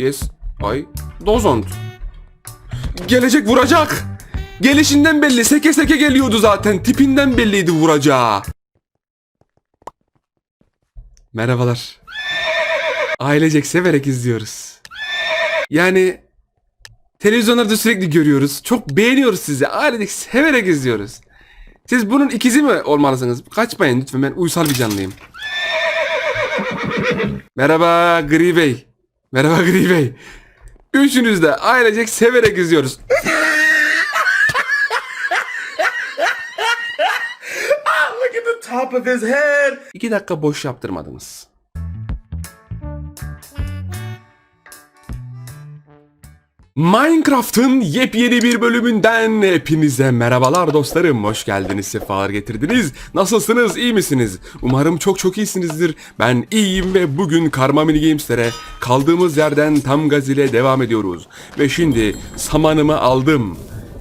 Yes. I doesn't. Gelecek vuracak. Gelişinden belli. Seke seke geliyordu zaten. Tipinden belliydi vuracağı. Merhabalar. Ailecek severek izliyoruz. Yani televizyonlarda sürekli görüyoruz. Çok beğeniyoruz sizi. Ailecek severek izliyoruz. Siz bunun ikizi mi olmalısınız? Kaçmayın lütfen ben uysal bir canlıyım. Merhaba Gri Bey. Merhaba Gri Bey. Üçünüz de ailecek severek izliyoruz. Look at the top of his head. İki dakika boş yaptırmadınız. Minecraft'ın yepyeni bir bölümünden hepinize merhabalar dostlarım. Hoş geldiniz, sefalar getirdiniz. Nasılsınız, iyi misiniz? Umarım çok çok iyisinizdir. Ben iyiyim ve bugün Karma Mini Games'lere kaldığımız yerden tam gaz ile devam ediyoruz. Ve şimdi samanımı aldım.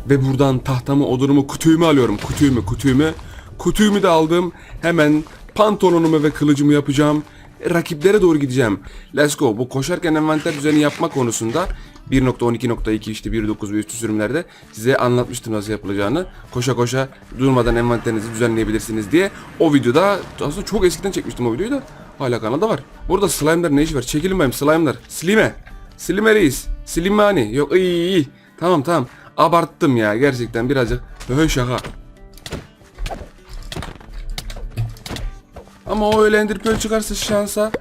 Ve buradan tahtamı, odunumu, kutuğumu alıyorum. Kutuğumu, kutuğumu. Kutuğumu da aldım. Hemen pantolonumu ve kılıcımı yapacağım. Rakiplere doğru gideceğim. Let's go. Bu koşarken envanter düzeni yapma konusunda 1.12.2 işte 1.9 ve üstü sürümlerde size anlatmıştım nasıl yapılacağını. Koşa koşa durmadan envanterinizi düzenleyebilirsiniz diye. O videoda aslında çok eskiden çekmiştim o videoyu da. Hala kanalda var. Burada slime'lar ne işi var? Çekilin bayım slime'lar. Slime. Slime reis. Slimani. Yok iyi. Tamam tamam. Abarttım ya gerçekten birazcık. Höhö şaka. Ama o öyle Ender Pearl çıkarsa şansa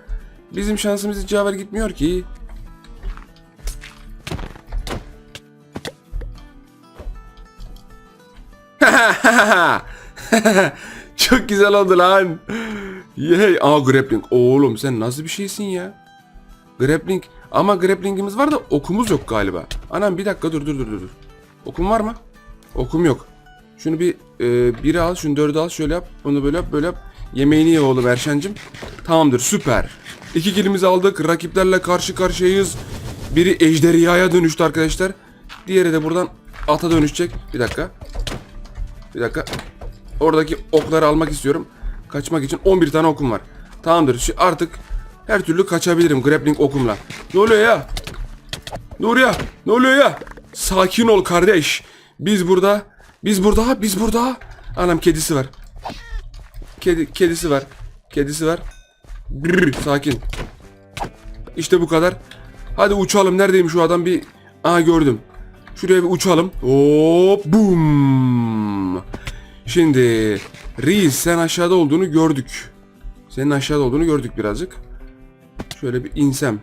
bizim şansımız hiç yaver gitmiyor ki. Çok güzel oldu lan. Yey. Aa grappling. Oğlum sen nasıl bir şeysin ya? Grappling. Ama grapplingimiz var da okumuz yok galiba. Anam bir dakika dur dur dur dur. Okum var mı? Okum yok. Şunu bir e, biri al, şunu dördü al, şöyle yap, bunu böyle yap, böyle yap. Yemeğini ye oğlum Erşen'cim. Tamamdır, süper. İki kilimizi aldık, rakiplerle karşı karşıyayız. Biri ejderhaya dönüştü arkadaşlar. Diğeri de buradan ata dönüşecek. Bir dakika. Bir dakika. Oradaki okları almak istiyorum. Kaçmak için 11 tane okum var. Tamamdır, şu artık her türlü kaçabilirim grappling okumla. Ne oluyor ya? Ne oluyor? Ne oluyor ya? Sakin ol kardeş. Biz burada. Biz burada. Biz burada. Anam kedisi var. Kedi, kedisi var. Kedisi var. Brr, sakin. İşte bu kadar. Hadi uçalım. Neredeymiş şu adam? Bir... Aa gördüm. Şuraya bir uçalım. Hop bum. Şimdi Reis sen aşağıda olduğunu gördük. Senin aşağıda olduğunu gördük birazcık. Şöyle bir insem.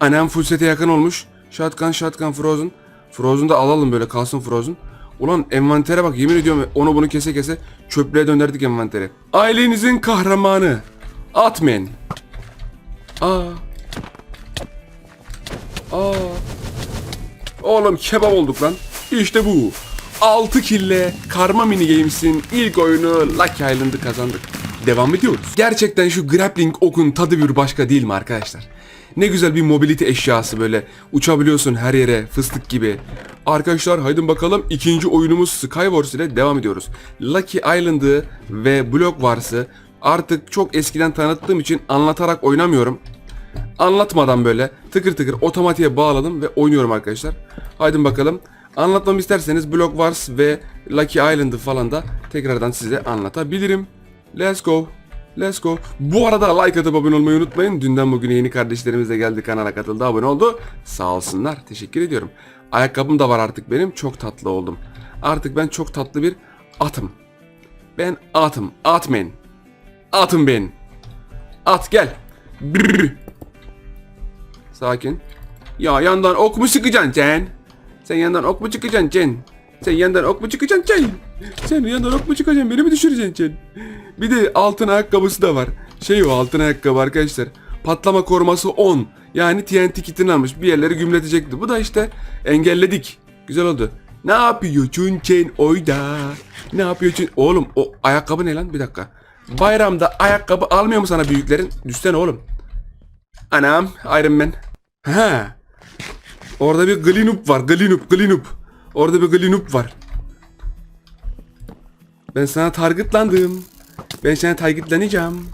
Annem full sete yakın olmuş. Shotgun, shotgun, frozen. Frozen da alalım böyle kalsın frozen. Ulan envantere bak yemin ediyorum onu bunu kese kese çöplüğe döndürdük envanteri. Ailenizin kahramanı. Atmen. Aa. Aa. Oğlum kebap olduk lan. İşte bu. 6 kille Karma Mini Games'in ilk oyunu Lucky Island'ı kazandık. Devam ediyoruz. Gerçekten şu grappling okun tadı bir başka değil mi arkadaşlar? Ne güzel bir mobility eşyası böyle. Uçabiliyorsun her yere fıstık gibi. Arkadaşlar haydi bakalım ikinci oyunumuz Skywars ile devam ediyoruz. Lucky Island'ı ve Block Wars'ı artık çok eskiden tanıttığım için anlatarak oynamıyorum anlatmadan böyle tıkır tıkır otomatiğe bağladım ve oynuyorum arkadaşlar. Haydi bakalım. Anlatmamı isterseniz Block Wars ve Lucky Island'ı falan da tekrardan size anlatabilirim. Let's go. Let's go. Bu arada like atıp abone olmayı unutmayın. Dünden bugüne yeni kardeşlerimiz de geldi kanala katıldı abone oldu. Sağ olsunlar. Teşekkür ediyorum. Ayakkabım da var artık benim. Çok tatlı oldum. Artık ben çok tatlı bir atım. Ben atım. Atmen. Atım ben. At gel. Brrr. Sakin. Ya yandan ok mu sıkacaksın sen? Sen yandan ok mu çıkacaksın sen? Sen yandan ok mu çıkacaksın sen? Sen yandan ok mu çıkacaksın? Beni mi düşüreceksin sen? Bir de altın ayakkabısı da var. Şey o altın ayakkabı arkadaşlar. Patlama koruması 10. Yani TNT kitini almış. Bir yerleri gümletecekti. Bu da işte engelledik. Güzel oldu. Ne yapıyorsun sen oyda? Ne yapıyorsun? Oğlum o ayakkabı ne lan? Bir dakika. Bayramda ayakkabı almıyor mu sana büyüklerin? Düşsene oğlum. Anam Iron Man. Ha. Orada bir Glinup var. Glinup, Glinup. Orada bir Glinup var. Ben sana targetlandım. Ben sana targetleneceğim.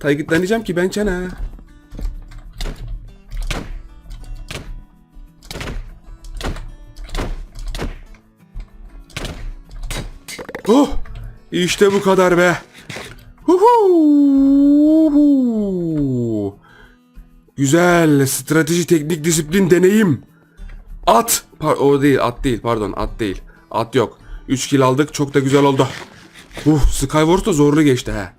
Targetleneceğim ki ben sana. Oh! İşte bu kadar be. Huhu! Güzel strateji, teknik, disiplin, deneyim. At. Pa- o değil at değil pardon at değil. At yok. 3 kill aldık çok da güzel oldu. Uh Skywars da zorlu geçti ha.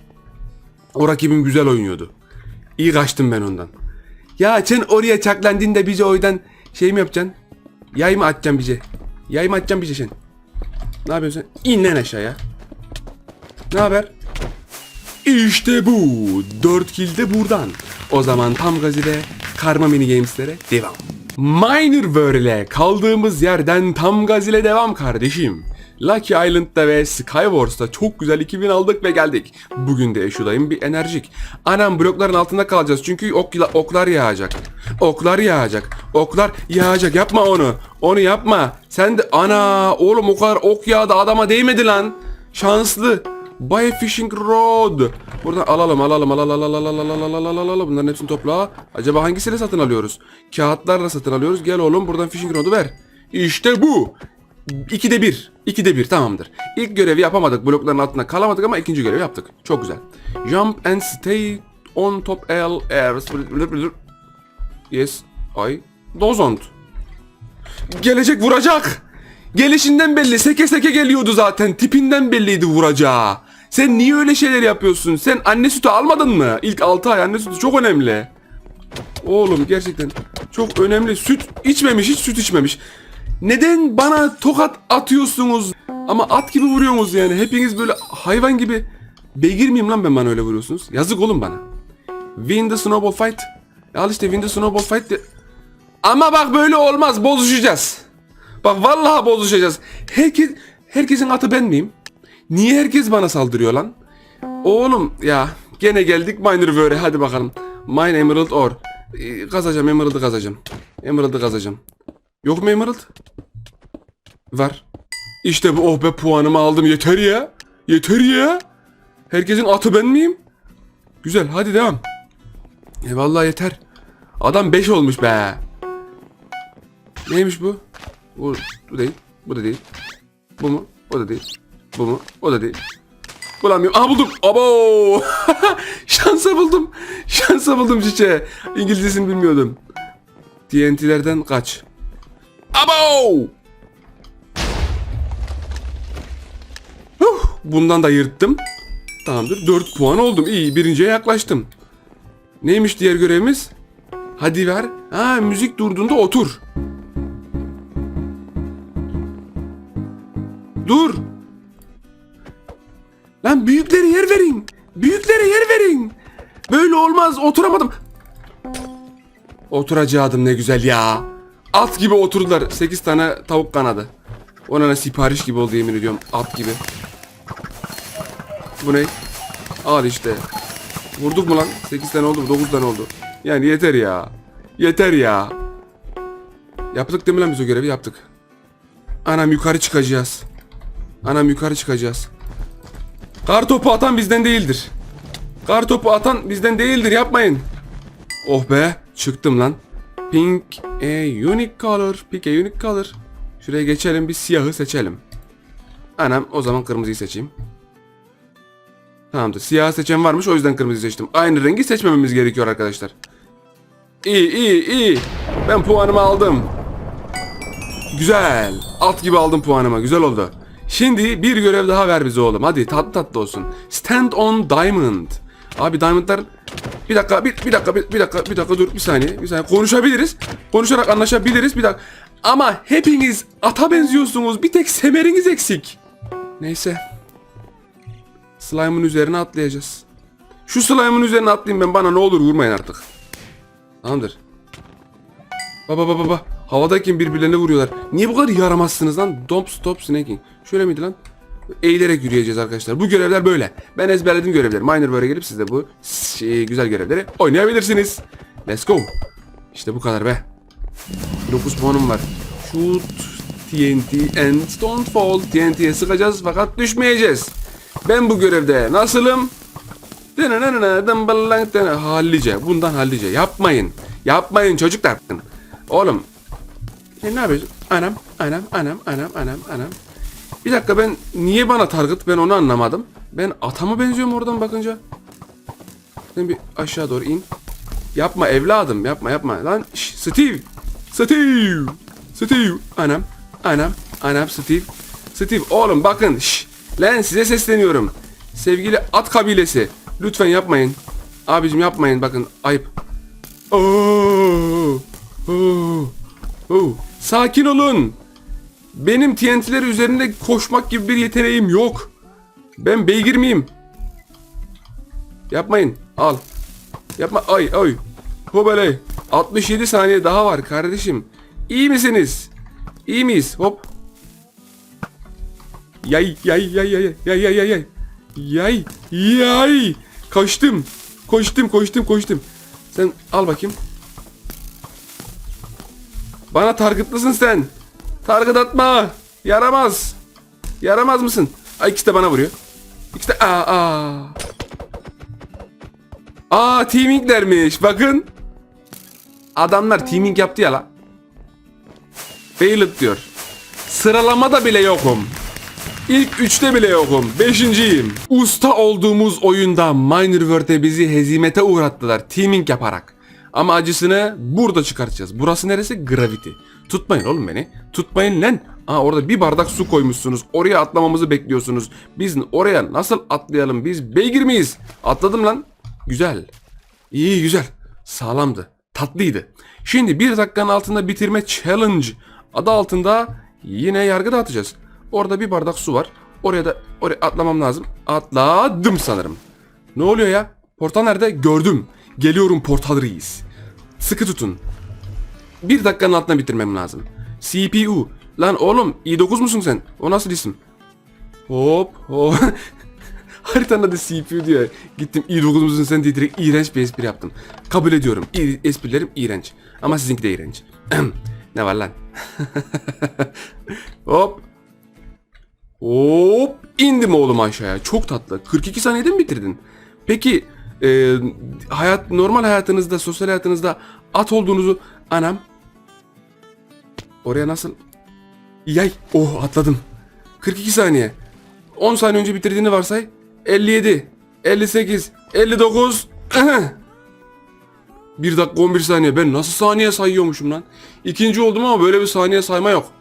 O rakibim güzel oynuyordu. İyi kaçtım ben ondan. Ya sen oraya çaklandın da bize oydan şey mi yapacaksın? Yay mı atacaksın bize? Yay mı atacaksın bize sen? Ne yapıyorsun sen? İn lan aşağıya. Ne haber? İşte bu. 4 kill de buradan. O zaman tam gaz ile karma mini games'lere devam. Miner World ile kaldığımız yerden tam gaz ile devam kardeşim. Lucky Island'da ve Skywars'ta çok güzel 2000 aldık ve geldik. Bugün de Eşudayım bir enerjik. Anam blokların altında kalacağız çünkü ok, oklar yağacak. Oklar yağacak. Oklar yağacak. Yapma onu. Onu yapma. Sen de ana oğlum o kadar ok yağdı adama değmedi lan. Şanslı. Buy a fishing rod. Buradan alalım alalım alalım alalım alalım alalım alalım alalım bunların hepsini topla. Acaba hangisiyle satın alıyoruz? Kağıtlarla satın alıyoruz. Gel oğlum buradan fishing rod'u ver. İşte bu. İkide bir. İkide bir tamamdır. İlk görevi yapamadık. Blokların altında kalamadık ama ikinci görevi yaptık. Çok güzel. Jump and stay on top L air. Yes. I. Dozont. Gelecek vuracak. Gelişinden belli. Seke seke geliyordu zaten. Tipinden belliydi vuracağı. Sen niye öyle şeyler yapıyorsun? Sen anne sütü almadın mı? İlk 6 ay anne sütü çok önemli. Oğlum gerçekten çok önemli. Süt içmemiş, hiç süt içmemiş. Neden bana tokat atıyorsunuz? Ama at gibi vuruyorsunuz yani. Hepiniz böyle hayvan gibi. Beygir miyim lan ben bana öyle vuruyorsunuz? Yazık oğlum bana. Win the snowball fight. Al işte win the snowball fight de. Ama bak böyle olmaz. Bozuşacağız. Bak vallahi bozuşacağız. Herkes herkesin atı ben miyim? Niye herkes bana saldırıyor lan? Oğlum ya gene geldik Miner World'e hadi bakalım. Mine Emerald Ore. Ee, kazacağım Emerald'ı kazacağım. Emerald'ı kazacağım. Yok mu Emerald? Var. İşte bu oh be puanımı aldım yeter ya. Yeter ya. Herkesin atı ben miyim? Güzel hadi devam. E vallahi yeter. Adam 5 olmuş be. Neymiş bu? Bu, bu değil. Bu da değil. Bu mu? O da değil. Bu mu? O da değil. Bulamıyorum. Aha buldum. Abo! Şansa buldum. Şansa buldum çiçeği. İngilizcesini bilmiyordum. TNT'lerden kaç. Abo! Huh, bundan da yırttım. Tamamdır. 4 puan oldum. İyi. Birinciye yaklaştım. Neymiş diğer görevimiz? Hadi ver. Ha müzik durduğunda otur. Oturamadım. Oturacaktım ne güzel ya. At gibi oturdular. 8 tane tavuk kanadı. Ona ne sipariş gibi oldu yemin ediyorum. At gibi. Bu ne? Al işte. Vurduk mu lan? 8 tane oldu mu? 9 tane oldu. Yani yeter ya. Yeter ya. Yaptık değil mi lan biz o görevi? Yaptık. Anam yukarı çıkacağız. Anam yukarı çıkacağız. Kar topu atan bizden değildir. Kar topu atan bizden değildir yapmayın. Oh be çıktım lan. Pink a unique color. Pink a unique color. Şuraya geçelim bir siyahı seçelim. Anam o zaman kırmızıyı seçeyim. Tamamdır. Siyah seçen varmış o yüzden kırmızı seçtim. Aynı rengi seçmememiz gerekiyor arkadaşlar. İyi iyi iyi. Ben puanımı aldım. Güzel. At gibi aldım puanımı. Güzel oldu. Şimdi bir görev daha ver bize oğlum. Hadi tatlı tatlı olsun. Stand on Diamond. Abi Diamond'lar... Bir dakika, bir, bir dakika, bir, bir dakika, bir dakika dur, bir saniye, bir saniye. Konuşabiliriz. Konuşarak anlaşabiliriz, bir dakika. Ama hepiniz ata benziyorsunuz. Bir tek semeriniz eksik. Neyse. Slime'ın üzerine atlayacağız. Şu slime'ın üzerine atlayayım ben bana ne olur vurmayın artık. Tamamdır. Baba baba baba. Havadayken birbirlerine vuruyorlar. Niye bu kadar yaramazsınız lan? Don't stop snaking. Şöyle miydi lan? Eğilerek yürüyeceğiz arkadaşlar. Bu görevler böyle. Ben ezberledim görevleri. Miner böyle gelip siz de bu şey, güzel görevleri oynayabilirsiniz. Let's go. İşte bu kadar be. 9 puanım var. Shoot TNT and don't fall. TNT'ye sıkacağız fakat düşmeyeceğiz. Ben bu görevde nasılım? Hallice. Bundan hallice. Yapmayın. Yapmayın çocuklar. Oğlum. Sen ne yapıyorsun? Anam, anam, anam, anam, anam, anam. Bir dakika ben niye bana target ben onu anlamadım. Ben ata mı benziyorum oradan bakınca? Sen bir aşağı doğru in. Yapma evladım yapma yapma. Lan şş, Steve. Steve. Steve. Anam. Anam. Anam Steve. Steve oğlum bakın. Şş. Lan size sesleniyorum. Sevgili at kabilesi. Lütfen yapmayın. Abicim yapmayın bakın ayıp. Oo. Oo. Oo. Sakin olun. Benim TNT'ler üzerinde koşmak gibi bir yeteneğim yok. Ben beygir miyim? Yapmayın. Al. Yapma. Ay ay. Hobeley. 67 saniye daha var kardeşim. İyi misiniz? İyi miyiz? Hop. Yay yay yay yay yay yay yay yay. Yay yay. Koştum. Koştum koştum koştum. Sen al bakayım. Bana targıtlısın sen. Targıt atma. Yaramaz. Yaramaz mısın? Ay ikisi de bana vuruyor. İkisi de aa aa. Aa teaminglermiş bakın. Adamlar teaming yaptı ya la. Failed diyor. Sıralamada bile yokum. İlk üçte bile yokum. Beşinciyim. Usta olduğumuz oyunda Minor World'e bizi hezimete uğrattılar teaming yaparak. Ama acısını burada çıkartacağız. Burası neresi? Gravity. Tutmayın oğlum beni. Tutmayın lan. Aa orada bir bardak su koymuşsunuz. Oraya atlamamızı bekliyorsunuz. Biz oraya nasıl atlayalım? Biz beygir miyiz? Atladım lan. Güzel. İyi güzel. Sağlamdı. Tatlıydı. Şimdi bir dakikanın altında bitirme challenge adı altında yine yargı dağıtacağız. Orada bir bardak su var. Oraya da oraya atlamam lazım. Atladım sanırım. Ne oluyor ya? Portal nerede? Gördüm. Geliyorum portal reis. Sıkı tutun. Bir dakikanın altında bitirmem lazım. CPU. Lan oğlum i9 musun sen? O nasıl isim? Hop hop. Haritanın adı CPU diyor. Gittim i9 musun sen diye direkt iğrenç bir espri yaptım. Kabul ediyorum. İ- esprilerim iğrenç. Ama sizinki de iğrenç. ne var lan? Hop. Hop. indim oğlum aşağıya. Çok tatlı. 42 saniyede mi bitirdin? Peki e, hayat normal hayatınızda, sosyal hayatınızda at olduğunuzu anam Oraya nasıl? Yay. Oh atladım. 42 saniye. 10 saniye önce bitirdiğini varsay. 57. 58. 59. 1 dakika 11 saniye. Ben nasıl saniye sayıyormuşum lan? İkinci oldum ama böyle bir saniye sayma yok.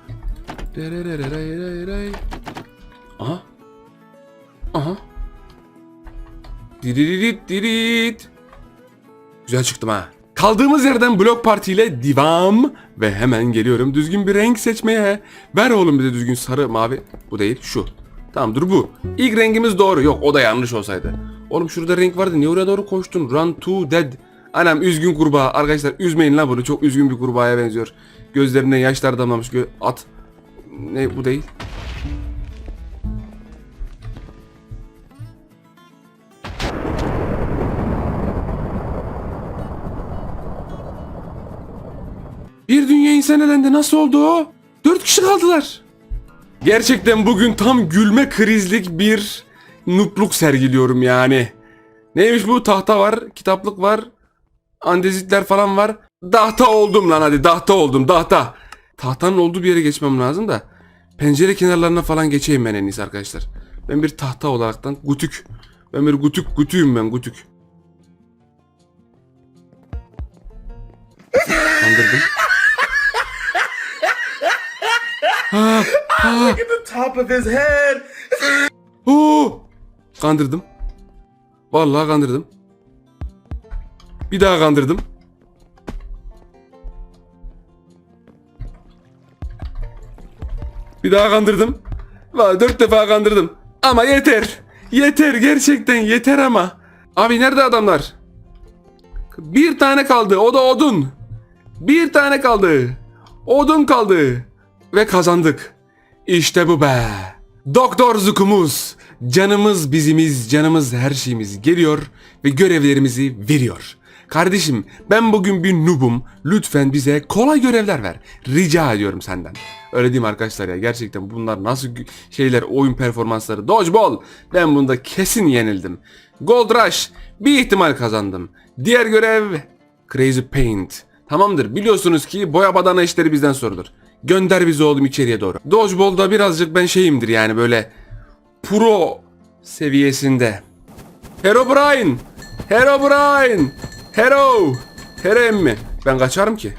Aha. Aha. Diririt dirit. Güzel çıktım ha. Kaldığımız yerden blok partiyle devam ve hemen geliyorum düzgün bir renk seçmeye. Ver oğlum bize düzgün sarı mavi. Bu değil şu. Tamam dur bu. İlk rengimiz doğru. Yok o da yanlış olsaydı. Oğlum şurada renk vardı. Niye oraya doğru koştun? Run to dead. Anam üzgün kurbağa. Arkadaşlar üzmeyin lan bunu. Çok üzgün bir kurbağaya benziyor. Gözlerine yaşlar damlamış. Gö at. Ne bu değil. Bir dünya insan elendi. Nasıl oldu o? Dört kişi kaldılar. Gerçekten bugün tam gülme krizlik bir nupluk sergiliyorum yani. Neymiş bu? Tahta var, kitaplık var, andezitler falan var. Dahta oldum lan hadi dahta oldum dahta. Tahtanın olduğu bir yere geçmem lazım da. Pencere kenarlarına falan geçeyim ben en iyisi arkadaşlar. Ben bir tahta olaraktan gutuk. Ben bir gutuk gutuyum ben gutuk. Kandırdım. Look at the top of his head. Oo! Kandırdım. Vallahi kandırdım. Bir daha kandırdım. Bir daha kandırdım. Vallahi dört defa kandırdım. Ama yeter. Yeter gerçekten yeter ama. Abi nerede adamlar? Bir tane kaldı. O da odun. Bir tane kaldı. Odun kaldı. Ve kazandık. İşte bu be. Doktor Zukumuz. Canımız bizimiz, canımız her şeyimiz geliyor ve görevlerimizi veriyor. Kardeşim ben bugün bir noobum. Lütfen bize kolay görevler ver. Rica ediyorum senden. Öyle değil mi arkadaşlar ya? Gerçekten bunlar nasıl şeyler, oyun performansları. Dodgeball. Ben bunda kesin yenildim. Gold Rush. Bir ihtimal kazandım. Diğer görev Crazy Paint. Tamamdır. Biliyorsunuz ki boya badana işleri bizden sorulur. Gönder bizi oğlum içeriye doğru. Dodgeball'da birazcık ben şeyimdir yani böyle pro seviyesinde. Herobrine! Herobrine! Hero! Hero emmi. Ben kaçarım ki.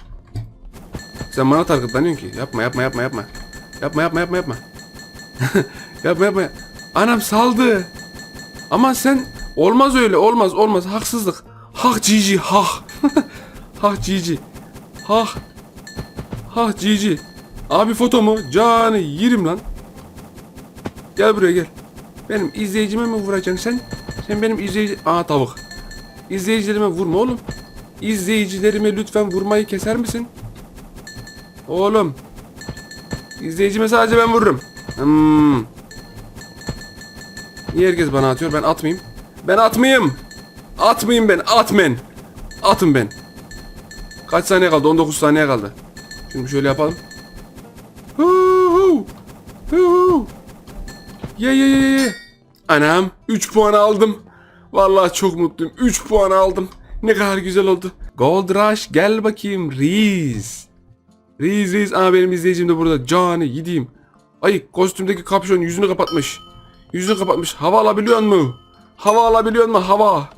Sen bana targıtlanıyorsun ki. Yapma yapma yapma yapma. Yapma yapma yapma yapma. yapma yapma. Anam saldı. Ama sen olmaz öyle olmaz olmaz haksızlık. Hak cici hak. hak cici. Hak. Hak cici. Abi foto mu? Canı yerim lan. Gel buraya gel. Benim izleyicime mi vuracaksın sen? Sen benim izleyici... Aa tavuk. İzleyicilerime vurma oğlum. İzleyicilerime lütfen vurmayı keser misin? Oğlum. İzleyicime sadece ben vururum. Hmm. Niye herkes bana atıyor? Ben atmayayım. Ben atmayayım. Atmayayım ben. Atmen. Atın ben. Kaç saniye kaldı? 19 saniye kaldı. Şimdi şöyle yapalım. Ye ye ye ye. Anam 3 puan aldım. Vallahi çok mutluyum. 3 puan aldım. Ne kadar güzel oldu. Gold Rush gel bakayım Reis. Reis Reis. Aa benim izleyicim de burada. Canı gideyim. Ay kostümdeki kapşon yüzünü kapatmış. Yüzünü kapatmış. Hava alabiliyor mu? Hava alabiliyor mu? Hava.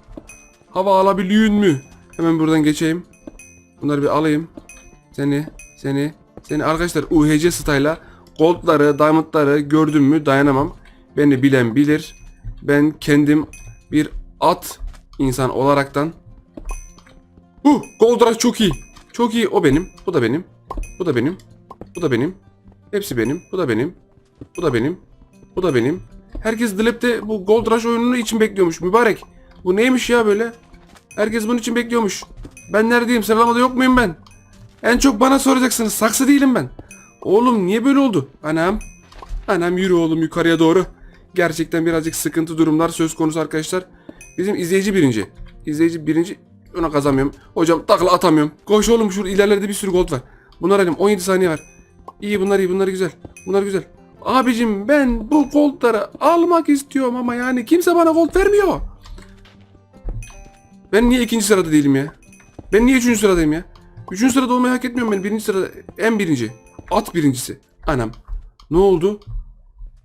Hava alabiliyor mu? Hemen buradan geçeyim. Bunları bir alayım. Seni, seni, seni arkadaşlar UHC style'a goldları, diamondları gördüm mü dayanamam. Beni bilen bilir. Ben kendim bir at insan olaraktan Uh, Gold Rush çok iyi. Çok iyi. O benim. Bu da benim. Bu da benim. Bu da benim. Hepsi benim. Bu da benim. Bu da benim. Bu da benim. Herkes Dilep'te bu Gold Rush oyununu için bekliyormuş. Mübarek. Bu neymiş ya böyle? Herkes bunun için bekliyormuş. Ben neredeyim? Sıralamada yok muyum ben? En çok bana soracaksınız. Saksı değilim ben. Oğlum niye böyle oldu? Anam. Anam yürü oğlum yukarıya doğru. Gerçekten birazcık sıkıntı durumlar söz konusu arkadaşlar. Bizim izleyici birinci. İzleyici birinci. Ona kazanmıyorum. Hocam takla atamıyorum. Koş oğlum şu ilerlerde bir sürü gold var. Bunlar elim 17 saniye var. İyi bunlar iyi bunlar güzel. Bunlar güzel. Abicim ben bu goldları almak istiyorum ama yani kimse bana gold vermiyor. Ben niye ikinci sırada değilim ya? Ben niye üçüncü sıradayım ya? Üçüncü sırada olmayı hak etmiyorum ben. Birinci sırada en birinci. At birincisi. Anam. Ne oldu?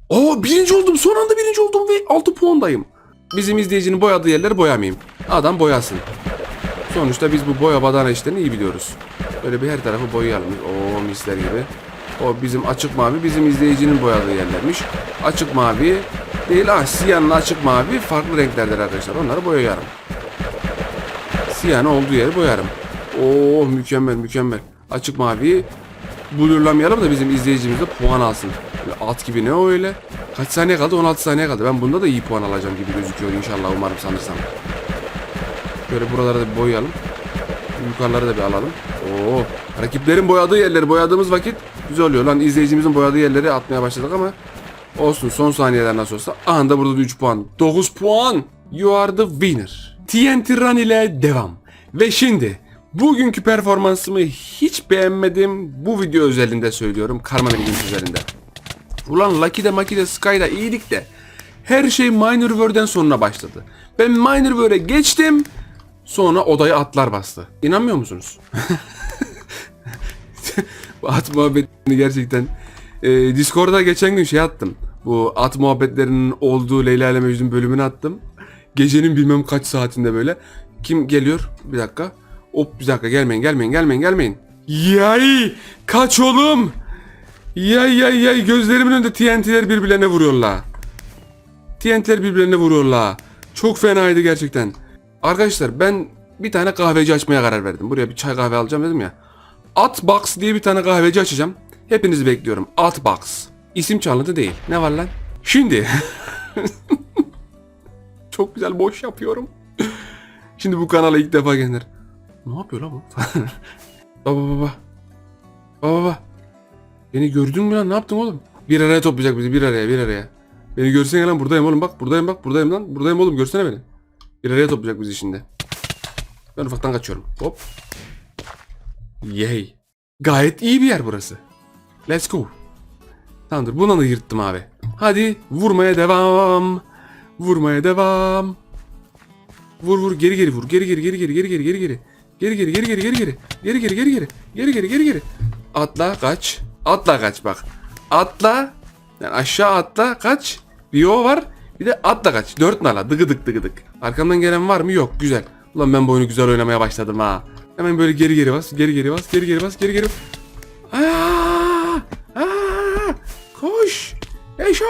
Oo birinci oldum. Son anda birinci oldum ve 6 puandayım. Bizim izleyicinin boyadığı yerleri boyamayayım. Adam boyasın. Sonuçta biz bu boya badana işlerini iyi biliyoruz. Böyle bir her tarafı boyayalım. Oo misler gibi. O bizim açık mavi bizim izleyicinin boyadığı yerlermiş. Açık mavi değil ah siyahla açık mavi farklı renklerdir arkadaşlar. Onları boyayarım. Siyahın olduğu yeri boyarım. Oo mükemmel mükemmel. Açık mavi blurlamayalım da bizim izleyicimiz de puan alsın. Böyle at gibi ne o öyle? Kaç saniye kaldı? 16 saniye kaldı. Ben bunda da iyi puan alacağım gibi gözüküyor inşallah umarım sanırsam. Böyle buraları da bir boyayalım. Yukarıları da bir alalım. Oo, rakiplerin boyadığı yerleri boyadığımız vakit güzel oluyor. Lan izleyicimizin boyadığı yerleri atmaya başladık ama olsun son saniyeler nasıl olsa. Anında burada da 3 puan. 9 puan. You are the winner. TNT Run ile devam. Ve şimdi bugünkü performansımı hiç beğenmedim. Bu video özelinde söylüyorum. Karma Bilginiz üzerinde. Ulan Lucky'de Maki'de Sky'da iyiydik de her şey Minor World'den sonra başladı. Ben Minor World'e geçtim. Sonra odaya atlar bastı. İnanmıyor musunuz? At muhabbetini gerçekten e, Discord'a geçen gün şey attım. Bu at muhabbetlerinin olduğu Leyla ile Mecnun bölümünü attım. Gecenin bilmem kaç saatinde böyle. Kim geliyor? Bir dakika. Hop bir dakika gelmeyin gelmeyin gelmeyin gelmeyin. Yay! Kaç oğlum! Yay yay yay gözlerimin önünde TNT'ler birbirlerine vuruyorlar. TNT'ler birbirlerine vuruyorlar. Çok fenaydı gerçekten. Arkadaşlar ben bir tane kahveci açmaya karar verdim. Buraya bir çay kahve alacağım dedim ya. Atbox diye bir tane kahveci açacağım. Hepinizi bekliyorum. Atbox. İsim çalıntı değil. Ne var lan? Şimdi. Çok güzel boş yapıyorum. Şimdi bu kanala ilk defa gelenler. Ne yapıyor lan bu? baba baba. Baba baba. Beni gördün mü lan? Ne yaptın oğlum? Bir araya toplayacak bizi bir araya bir araya. Beni görsene lan buradayım oğlum bak buradayım bak buradayım lan buradayım oğlum görsene beni. Bir araya toplayacak bizi şimdi. Ben ufaktan kaçıyorum. Hop. Yay. Gayet iyi bir yer burası. Let's go. Tamamdır bunu da yırttım abi. Hadi vurmaya devam. Vurmaya devam. Vur vur geri geri vur. Geri geri geri geri geri geri geri geri. Geri geri geri geri geri geri. Geri geri geri geri. Geri geri geri geri. Atla kaç. Atla kaç bak. Atla. Yani aşağı atla kaç. Bir o var. Bir de atla kaç. Dört nala dıgıdık dıgıdık. Arkamdan gelen var mı? Yok. Güzel. Ulan ben bu oyunu güzel oynamaya başladım ha. Hemen böyle geri geri bas. Geri geri bas. Geri geri bas. Geri geri. Aa! Aa! Koş. Eşo.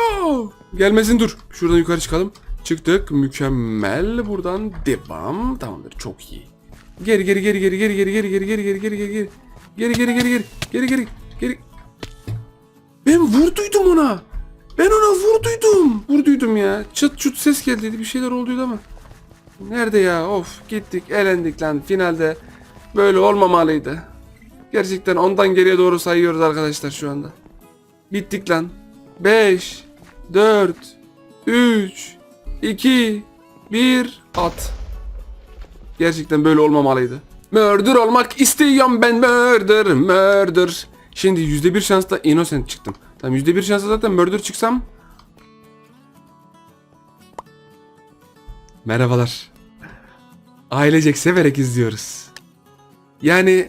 Gelmesin dur. Şuradan yukarı çıkalım. Çıktık. Mükemmel. Buradan devam. Tamamdır. Çok iyi. Geri geri geri geri geri geri geri geri geri geri geri geri geri geri geri geri geri geri geri geri Ben vurduydum ona. Ben ona vurduydum. Vurduydum ya. Çıt çut ses geldi. Bir şeyler olduydu ama. Nerede ya? Of gittik elendik lan finalde. Böyle olmamalıydı. Gerçekten ondan geriye doğru sayıyoruz arkadaşlar şu anda. Bittik lan. 5 4 3 2 1 at. Gerçekten böyle olmamalıydı. Murder olmak istiyorum ben murder murder. Şimdi %1 şansla innocent çıktım. Tamam %1 şansla zaten murder çıksam. Merhabalar. Ailecek severek izliyoruz. Yani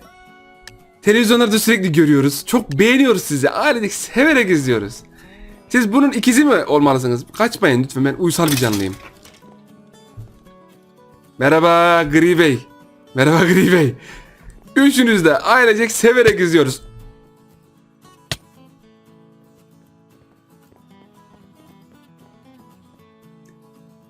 televizyonlarda sürekli görüyoruz. Çok beğeniyoruz sizi. Ailecek severek izliyoruz. Siz bunun ikizi mi olmalısınız? Kaçmayın lütfen ben uysal bir canlıyım. Merhaba Gri Bey. Merhaba Gri Bey. Üçünüz de ailecek severek izliyoruz.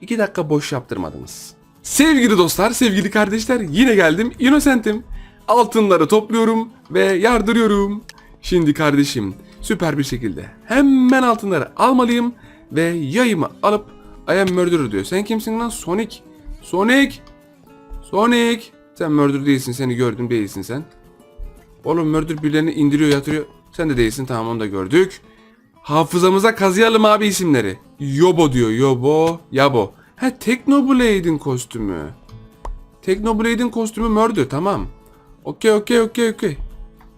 İki dakika boş yaptırmadınız. Sevgili dostlar, sevgili kardeşler yine geldim. Innocent'im. Altınları topluyorum ve yardırıyorum. Şimdi kardeşim süper bir şekilde hemen altınları almalıyım ve yayımı alıp I am murderer diyor. Sen kimsin lan? Sonic. Sonic. Sonic. Sen murder değilsin seni gördüm değilsin sen. Oğlum murder birilerini indiriyor yatırıyor. Sen de değilsin tamam onu da gördük. Hafızamıza kazıyalım abi isimleri. Yobo diyor Yobo. Yabo. Ha Technoblade'in kostümü. Technoblade'in kostümü murder tamam. Okey okey okey okey.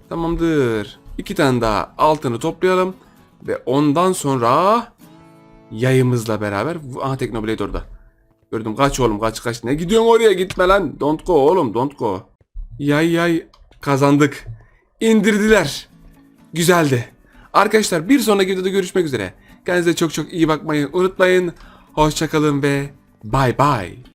Tamamdır. İki tane daha altını toplayalım. Ve ondan sonra yayımızla beraber. Aha Technoblade orada. Gördüm kaç oğlum kaç kaç. Ne gidiyorsun oraya gitme lan. Don't go oğlum don't go. Yay yay kazandık. İndirdiler. Güzeldi. Arkadaşlar bir sonraki videoda görüşmek üzere. Kendinize çok çok iyi bakmayı unutmayın. Hoşçakalın ve bay bay.